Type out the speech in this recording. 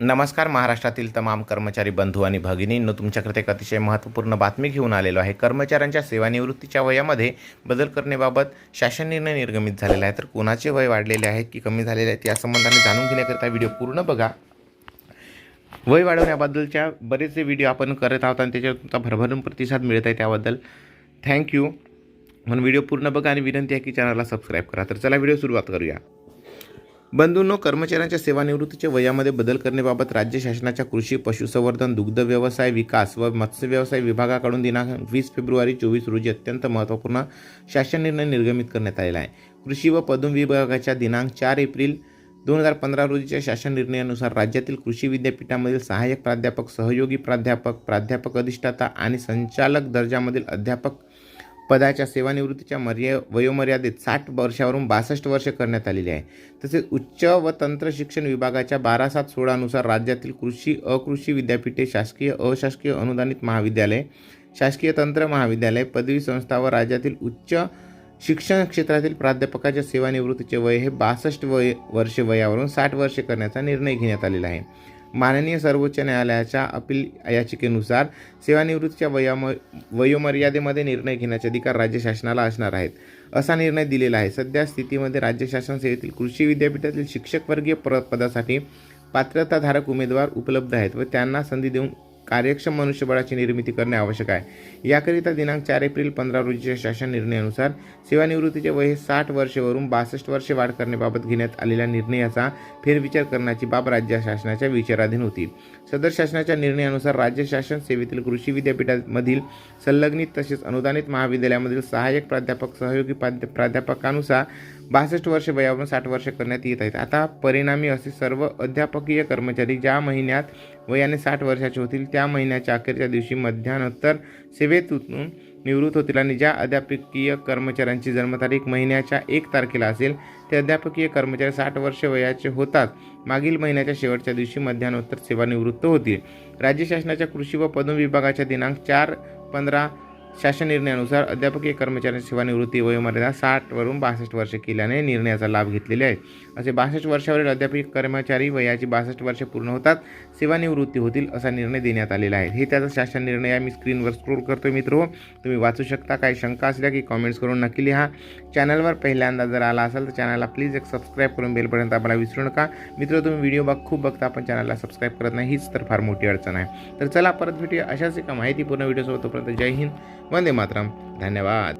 नमस्कार महाराष्ट्रातील तमाम कर्मचारी बंधू आणि भगिनींनो तुमच्याकडे एक अतिशय महत्त्वपूर्ण बातमी घेऊन आलेलो आहे. कर्मचाऱ्यांच्या सेवानिवृत्तीच्या वयामध्ये बदल करण्याबाबत शासन निर्णय निर्गमित झालेला आहे. तर कोणाचे वय वाढलेले आहेत की कमी झालेले आहेत या संबंधाने जाणून घेण्याकरिता व्हिडिओ पूर्ण बघा. वय वाढवण्याबद्दलच्या बरेचसे व्हिडिओ आपण करत आहोत आणि त्याच्यावर तुमचा भरभरून प्रतिसाद मिळत आहे त्याबद्दल थँक्यू. म्हणून व्हिडिओ पूर्ण बघा आणि विनंती आहे की चॅनलला सबस्क्राईब करा. तर चला व्हिडिओ सुरुवात करूया. बंधूंनो कर्मचाऱ्यांच्या सेवानिवृत्तीच्या वयामध्ये बदल करण्याबाबत राज्य शासनाच्या कृषी पशुसंवर्धन दुग्ध व्यवसाय विकास व मत्स्य व्यवसाय विभागाकडून दिनांक वीस फेब्रुवारी चोवीस रोजी अत्यंत महत्त्वपूर्ण शासन निर्णय निर्गमित करण्यात आलेला आहे. कृषी व पदवी विभागाच्या दिनांक चार एप्रिल दोन हजार पंधरा रोजीच्या शासन निर्णयानुसार राज्यातील कृषी विद्यापीठामधील सहाय्यक प्राध्यापक सहयोगी प्राध्यापक प्राध्यापक अधिष्ठाता आणि संचालक दर्जामधील अध्यापक पदाच्या सेवानिवृत्तीच्या मर्या वयोमर्यादेत साठ वर्षावरून बासष्ट वर्ष करण्यात आलेली आहे. तसेच उच्च व तंत्र शिक्षण विभागाच्या बारा सात सोळानुसार राज्यातील कृषी अकृषी विद्यापीठे शासकीय अशासकीय अनुदानित महाविद्यालय शासकीय तंत्र महाविद्यालय पदवी संस्था व राज्यातील उच्च शिक्षण क्षेत्रातील प्राध्यापकाच्या सेवानिवृत्तीचे वय हे बासष्ट वय वर्षे वयावरून साठ वर्षे करण्याचा निर्णय घेण्यात आलेला आहे. माननीय सर्वोच्च न्यायालयाच्या अपील याचिकेनुसार सेवानिवृत्तीच्या वयाम वयोमर्यादेमध्ये निर्णय घेण्याचे अधिकार राज्य शासनाला असणार आहेत. असा निर्णय दिलेला आहे. सध्या स्थितीमध्ये राज्य शासन सेवेतील कृषी विद्यापीठातील शिक्षकवर्गीय प्र पदासाठी पात्रताधारक उमेदवार उपलब्ध आहेत व त्यांना संधी देऊन कार्यक्षम मनुष्यबळाची निर्मिती करणे आवश्यक आहे. याकरिता दिनांक चार एप्रिल पंधरा रोजीच्या शासन निर्णयानुसार सेवानिवृत्तीचे वय हे साठ वर्षेवरून बासष्ट वर्षे वाढ करण्याबाबत घेण्यात आलेल्या निर्णयाचा फेरविचार करण्याची बाब राज्य शासनाच्या विचाराधीन होती. सदर शासनाच्या निर्णयानुसार राज्य शासन सेवेतील कृषी विद्यापीठामधील संलग्नित तसेच अनुदानित महाविद्यालयामधील सहाय्यक प्राध्यापक सहयोगी प्राध्या प्राध्यापकानुसार बासष्ट वर्षे वयावरून साठ वर्षे करण्यात येत आहेत. आता परिणामी असे सर्व अध्यापकीय कर्मचारी ज्या महिन्यात वयाने साठ वर्षाचे होतील त्या महिन्याच्या अखेरच्या दिवशी मध्यानंतर सेवेतून निवृत्त होतील आणि ज्या अध्यापकीय कर्मचाऱ्यांची जन्मतारीख महिन्याच्या एक तारखेला असेल ते अध्यापकीय कर्मचारी साठ वर्ष वयाचे होतात. मागील महिन्याच्या शेवटच्या दिवशी मध्यानोत्तर सेवानिवृत्त होतील. राज्य शासनाच्या कृषी व पदवी विभागाच्या दिनांक चार पंधरा शासन निर्णयानुसार अध्यापकीय कर्मचाऱ्यांची सेवानिवृत्ती वयोमर्यादा साठवरून बासष्ट वर्षे केल्याने निर्णयाचा लाभ घेतलेले आहे असे बासष्ट वर्षावरील अध्यापकीय कर्मचारी वयाची बासष्ट वर्षे पूर्ण होतात सेवानिवृत्ती होतील असा निर्णय देण्यात आलेला आहे. हे त्याचा शासन निर्णय आहे. मी स्क्रीनवर स्क्रोल करतो मित्र. तुम्ही वाचू शकता. काही शंका असल्या की कॉमेंट्स करून नक्की लिहा. चॅनलवर पहिल्यांदा जर आला असाल तर चॅनलला प्लीज एक सबस्क्राईब करून बेलपर्यंत आम्हाला विसरू नका. मित्र तुम्ही व्हिडिओ बघ खूप बघता पण चॅनलला सबस्क्राईब करत नाही हीच तर फार मोठी अडचण आहे. तर चला परत भेटूया. अशाच एका माहितीपूर्ण व्हिडिओसोबत. तोपर्यंत जय हिंद. वंदे मातरम. धन्यवाद.